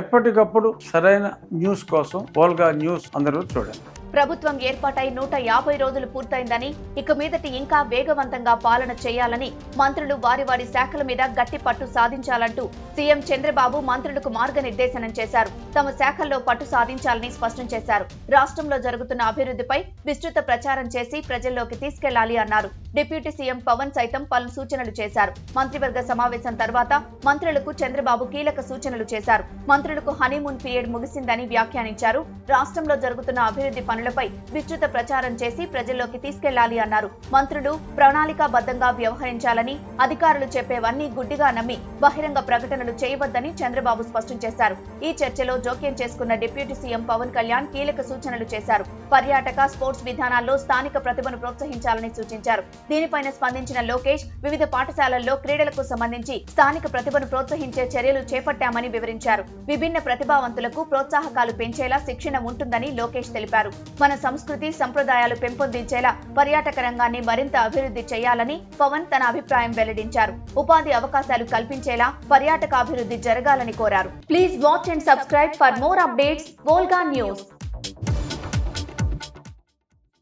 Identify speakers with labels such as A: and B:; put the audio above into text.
A: ఎప్పటికప్పుడు సరైన న్యూస్ కోసం ఓల్గా న్యూస్ అందరూ చూడండి.
B: ప్రభుత్వం ఏర్పాటై నూట యాభై రోజులు పూర్తయిందని ఇక మీదటి ఇంకా వేగవంతంగా పాలన చేయాలని మంత్రులు వారి వారి శాఖల మీద గట్టి పట్టు సాధించాలంటూ సీఎం చంద్రబాబు మంత్రులకు మార్గనిర్దేశనం చేశారు. తమ శాఖల్లో పట్టు సాధించాలని స్పష్టం చేశారు. రాష్ట్రంలో జరుగుతున్న అభివృద్ధిపై విస్తృత ప్రచారం చేసి ప్రజల్లోకి తీసుకెళ్ళాలి అన్నారు. డిప్యూటీ సీఎం పవన్ సైతం పలు సూచనలు చేశారు. మంత్రివర్గ సమావేశం తర్వాత మంత్రులకు చంద్రబాబు కీలక సూచనలు చేశారు. మంత్రులకు హనీమూన్ పీరియడ్ ముగిసిందని వ్యాఖ్యానించారు. రాష్ట్రంలో జరుగుతున్న అభివృద్ధి పనులపై విస్తృత ప్రచారం చేసి ప్రజల్లోకి తీసుకెళ్ళాలి అన్నారు. మంత్రులు ప్రణాళికాబద్ధంగా వ్యవహరించాలని అధికారులు చెప్పేవన్నీ గుడ్డిగా నమ్మి బహిరంగ ప్రకటనలు చేయవద్దని చంద్రబాబు స్పష్టం చేశారు. ఈ చర్చలో జోక్యం చేసుకున్న డిప్యూటీ సీఎం పవన్ కళ్యాణ్ కీలక సూచనలు చేశారు. పర్యాటక స్పోర్ట్స్ విధానాల్లో స్థానిక ప్రతిభను ప్రోత్సహించాలని సూచించారు. దీనిపైన స్పందించిన లోకేష్ వివిధ పాఠశాలల్లో క్రీడలకు సంబంధించి స్థానిక ప్రతిభను ప్రోత్సహించే చర్యలు చేపట్టామని వివరించారు. విభిన్న ప్రతిభావంతులకు ప్రోత్సాహకాలు పెంచేలా శిక్షణ ఉంటుందని లోకేష్ తెలిపారు. మన సంస్కృతి సంప్రదాయాలు పెంపొందించేలా పర్యాటక రంగాన్ని మరింత అభివృద్ధి చేయాలని పవన్ తన అభిప్రాయం వెల్లడించారు. ఉపాధి అవకాశాలు కల్పించేలా పర్యాటక అభివృద్ధి జరగాలని కోరారు. Please watch and subscribe for more updates Volga news